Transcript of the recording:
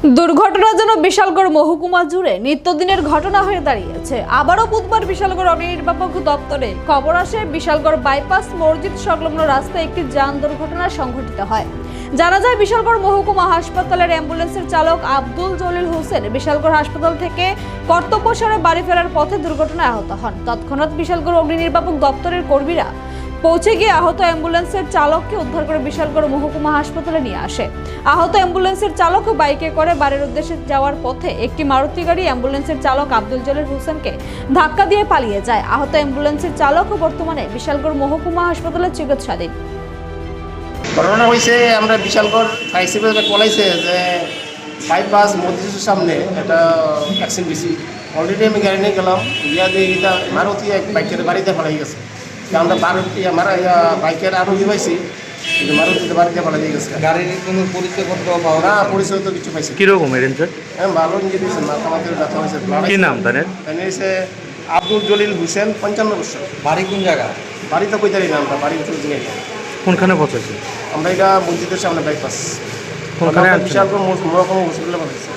দুর্ঘটনা যেন বিশালগড় মহকুমা জুড়ে নিত্যদিনের ঘটনা হয়ে দাঁড়িয়েছে। আবারও বুধবার বিশালগড় অগ্নিনির্বাপক দপ্তরে খবর আসে, বিশালগড় বাইপাস মসজিদ সংলগ্ন রাস্তায় একটি যান দুর্ঘটনা সংঘটিত হয়। জানা যায়, বিশালগড় মহকুমা হাসপাতালের অ্যাম্বুলেন্সের চালক আব্দুল জলিল হোসেন বিশালগড় হাসপাতাল থেকে কর্তব্য সারে বাড়ি ফেরার পথে দুর্ঘটনায় আহত হন। তৎক্ষণাৎ বিশালগড় অগ্নিনির্বাপক দপ্তরের কর্মীরা পৌঁছে গিয়ে আহত অ্যাম্বুলেন্সের চালককে উদ্ধার করে বিশালগড় মহকুমা হাসপাতালে নিয়ে আসে। আহত অ্যাম্বুলেন্সের চালক বাইকে করে বাড়ির উদ্দেশ্যে যাওয়ার পথে একটি মারুতি গাড়ি অ্যাম্বুলেন্সের চালক আব্দুল জলিল হোসেনকে ধাক্কা দিয়ে পালিয়ে যায়। আহত অ্যাম্বুলেন্সের চালক বর্তমানে বিশালগড় মহকুমা হাসপাতালে চিকিৎসাধীন। ঘটনা হয়েছে, আমরা বিশালগড় ফায়ার সার্ভিসে কলাইছে যে বাইপাস মসজিদের সামনে একটা অ্যাক্সিডেন্ট বেশি অলরেডি আমি গাড়ি নিয়ে গেলাম, ইয়া দিয়ে এটা মারুতি এক বাইকের বাড়িতে ফেলাই গেছে। আমরা মারুতি আমার বাইকের আরোহী পাইছি কিন্তু মারুতিতে বাড়িতে ফেলাই দিয়ে গেছে। গাড়ির কোনো পরিচয়পত্র পাওয়া না? পরিচয় তো কিছু পাইছি কীরকম এরেন স্যার হ্যাঁ ভালো নিয়ে দিয়েছে মাথা মাথায় ব্যথা হয়েছে কি নাম তাদের তাই হয়েছে আব্দুল জলিল হোসেন পঞ্চান্ন বছর। বাড়ি কোন জায়গা? বাড়ি তো কইতারি না আমরা বাড়ি চলে যাই কোনখানে পৌঁছেছে আমরা এটা মসজিদের সামনে বাইপাস কোনখানে? বিশালগড় মহকুমা হসপিটালে পাঠাইছি